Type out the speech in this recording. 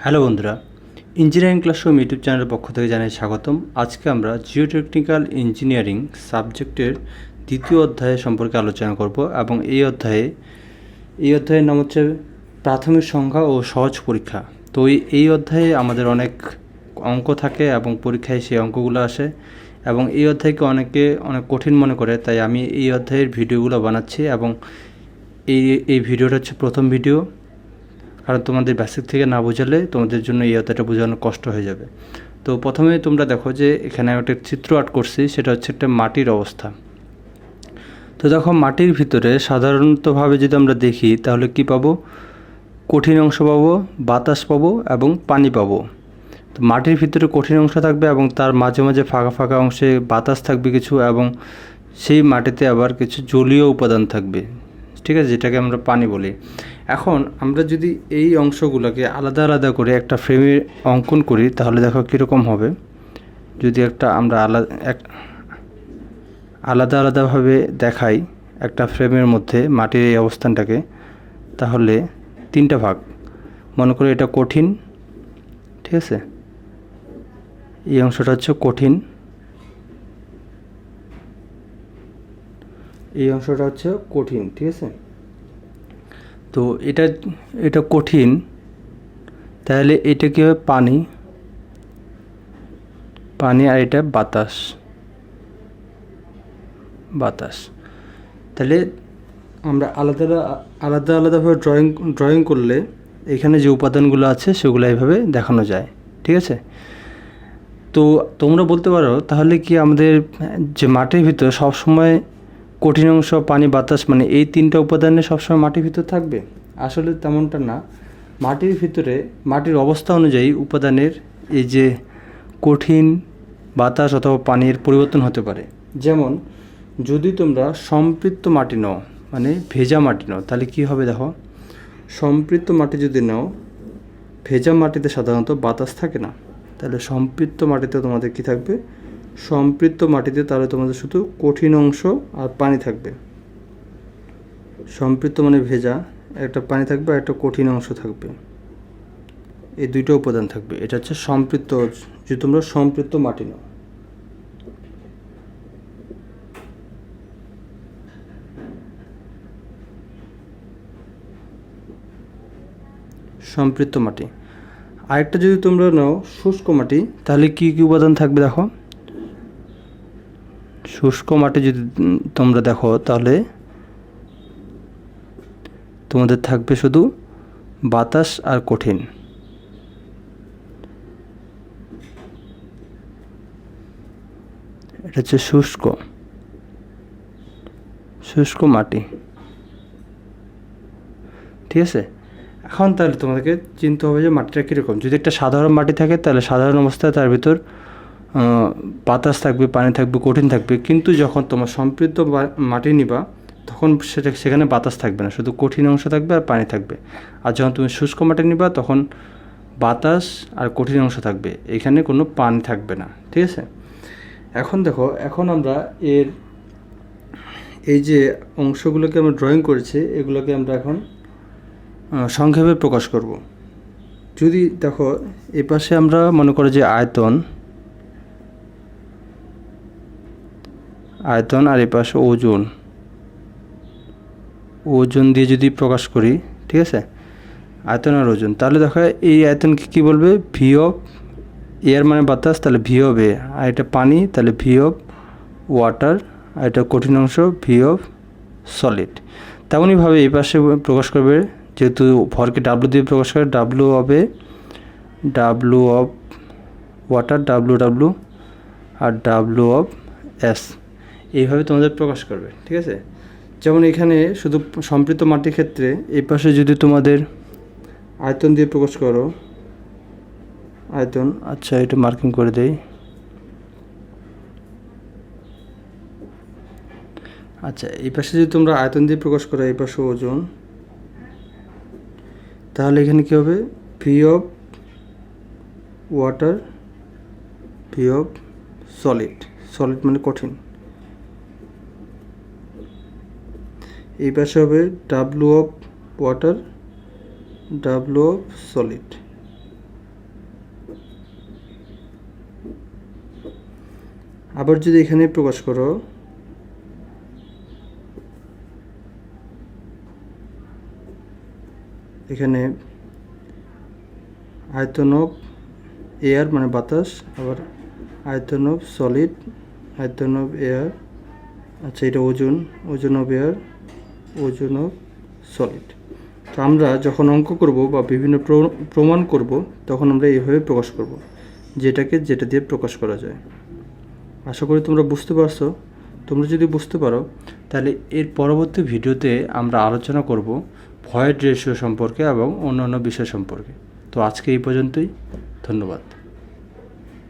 Hello বন্ধুরা engineering classroom YouTube চ্যানেলের পক্ষ থেকে জানাই স্বাগতম। আজকে আমরা জিওটেকনিক্যাল ইঞ্জিনিয়ারিং সাবজেক্টের দ্বিতীয় অধ্যায় সম্পর্কে আলোচনা করব এবং এই অধ্যায়ে, এই অধ্যায়ের নাম হচ্ছে প্রাথমিক সংখ্যা ও সহজ পরীক্ষা। তো এই- অধ্যায়ে আমাদের অনেক অঙ্ক থাকে এবং পরীক্ষায় সেই অঙ্কগুলো আসে এবং এই অধ্যায়কে অনেকে অনেক কঠিন মনে করে, তাই আমি এই অধ্যায়ের ভিডিওগুলো বানাচ্ছি এবং এই এই ভিডিওটা হচ্ছে প্রথম ভিডিও। কারণ তোমাদের বেসিক থেকে না বোঝালে তোমাদের জন্য এই অধ্যায়টা বোঝানো কষ্ট হয়ে যাবে। তো প্রথমে তোমরা দেখো যে এখানে আমি একটা চিত্র আর্ট করছি, সেটা হচ্ছে একটা মাটির অবস্থা। তো দেখো মাটির ভিতরে সাধারণতভাবে যদি আমরা দেখি, তাহলে কি পাবো? কঠিন অংশ পাবো, বাতাস পাবো এবং পানি পাবো। তো মাটির ভিতরে কঠিন অংশ থাকবে এবং তার মাঝে মাঝে ফাঁকা ফাঁকা অংশে বাতাস থাকবে কিছু এবং সেই মাটিতে আবার কিছু জলীয় উপাদান থাকবে। ঠিক আছে, যেটাকে আমরা পানি বলি। এখন আমরা যদি এই অংশগুলোকে আলাদা আলাদা করে একটা ফ্রেমে অঙ্কন করি, তাহলে দেখো কীরকম হবে। যদি একটা আমরা আলাদা এক, আলাদা আলাদাভাবে দেখাই একটা ফ্রেমের মধ্যে মাটির এই অবস্থানটাকে, তাহলে তিনটা ভাগ। মনে করো এটা কঠিন, ঠিক আছে? এই অংশটা হচ্ছে কঠিন। এই অংশটা হচ্ছে কঠিন, ঠিক আছে? তো এটা এটা কঠিন। তাহলে এটা কী হবে পানি। পানি আর এটা বাতাস। বাতাস। তাহলে আমরা আলাদা আলাদা, আলাদাভাবে ড্রয়িং ড্রয়িং করলে এখানে যে উপাদানগুলো আছে সেগুলো এইভাবে দেখানো যায়। ঠিক আছে? তো তোমরা বলতে পারো, তাহলে কি আমাদের যে মাটির ভিতর সবসময় কঠিন অংশ, পানি, বাতাস মানে এই তিনটা উপাদানে সবসময় মাটির ভিতর থাকবে? আসলে তেমনটা না। মাটির ভিতরে, মাটির অবস্থা অনুযায়ী উপাদানের এই যে কঠিন বাতাস অথবা পানির পরিবর্তন হতে পারে। যেমন, যদি তোমরা সম্পৃক্ত মাটি নাও মানে ভেজা মাটি নাও, তাহলে কি হবে দেখো? সম্পৃক্ত মাটি যদি নাও, ভেজা মাটিতে সাধারণত বাতাস থাকে না। তাহলে সম্পৃক্ত মাটিতে তোমাদের কি থাকবে? সম্পৃক্ত মাটিতে তাহলে তোমাদের শুধু কঠিন অংশ আর পানি থাকবে। সম্পৃক্ত মানে ভেজা, একটা পানি থাকবে আর একটা কঠিন অংশ থাকবে। এই দুইটা উপাদান থাকবে। এটা হচ্ছে সম্পৃক্ত যে তোমরা সম্পৃক্ত মাটি নাও। সম্পৃক্ত মাটি। আরেকটা যদি তোমরা নাও শুষ্ক মাটি, তাহলে কি কি উপাদান থাকবে দেখো? শুষ্ক মাটি যদি তোমরা দেখো, তাহলে তোমাদের থাকবে শুধু বাতাস আর কঠিন। এটা হচ্ছে শুষ্ক। শুষ্ক মাটি। ঠিক আছে? এখন তাহলে তোমাদেরকে চিনতে হবে যে মাটিটা কীরকম। যদি একটা সাধারণ মাটি থাকে, তাহলে সাধারণ অবস্থায় তার ভিতর বাতাস থাকবে, পানি থাকবে, কঠিন থাকবে, কিন্তু যখন তোমার সম্পৃক্ত মাটি নিবা, তখন সেটা, সেখানে বাতাস থাকবে না। শুধু কঠিন অংশ থাকবে আর পানি থাকবে। আর যখন তুমি শুষ্ক মাটি নিবা, তখন বাতাস আর কঠিন অংশ থাকবে। এখানে কোনো পানি থাকবে না। ঠিক আছে? এখন দেখো, এখন আমরা এর, এই যে অংশগুলোকে আমরা ড্রয়িং করেছি, এগুলোকে আমরা এখন সংক্ষেপে প্রকাশ করব। যদি দেখো এ পাশে আমরা মনে করো যে আয়তন আয়তন আর এ পাশে ওজন। ওজন দিয়ে যদি প্রকাশ করি, ঠিক আছে? আয়তন আর ওজন। তাহলে দেখো, এই আয়তনকে কী বলবে? ভি অফ এয়ার মানে বাতাস, তাহলে ভি অফ এ আর এটা পানি, তাহলে ভি অফ ওয়াটার আর এটা কঠিন অংশ ভি অফ সলিড তেমনইভাবে এই পাশে প্রকাশ করবে, যেহেতু ভরকে ডাব্লু দিয়ে প্রকাশ করে ডাব্লু হবে W of water W W R W of S এইভাবে তোমাদের প্রকাশ করবে, ঠিক আছে? যেমন এখানে শুধু সম্পৃক্ত মাটির ক্ষেত্রে, এই পাশে যদি তোমাদের আয়তন দিয়ে প্রকাশ করো, আয়তন আচ্ছা এটা মার্কিং করে দেই। আচ্ছা এই পাশে যদি তোমরা আয়তন দিয়ে প্রকাশ করো, এই পাশে ওজন, তাহলে এখানে কী হবে? V of water V of solid solid মানে কঠিন। এই পাশে হবে W of water W of solid আবার যদি এখানে প্রকাশ করো, এখানে আয়তন অফ এয়ার মানে বাতাস, আবার আয়তন অফ সলিড আয়তন অফ এয়ার আচ্ছা এটা ওজন ওজন অফ এয়ার ওজন অফ সলিড তো আমরা যখন অঙ্ক করব বা বিভিন্ন প্র- প্রমাণ করব, তখন আমরা এইভাবে প্রকাশ করব, যেটাকে যেটা দিয়ে প্রকাশ করা যায়। আশা করি তোমরা বুঝতে পারছ। তোমরা যদি বুঝতে পারো, তাহলে এর পরবর্তী ভিডিওতে আমরা আলোচনা করব ভয়েড রেশিও সম্পর্কে এবং অন্যান্য বিষয় সম্পর্কে। তো আজকে এই পর্যন্তই। ধন্যবাদ।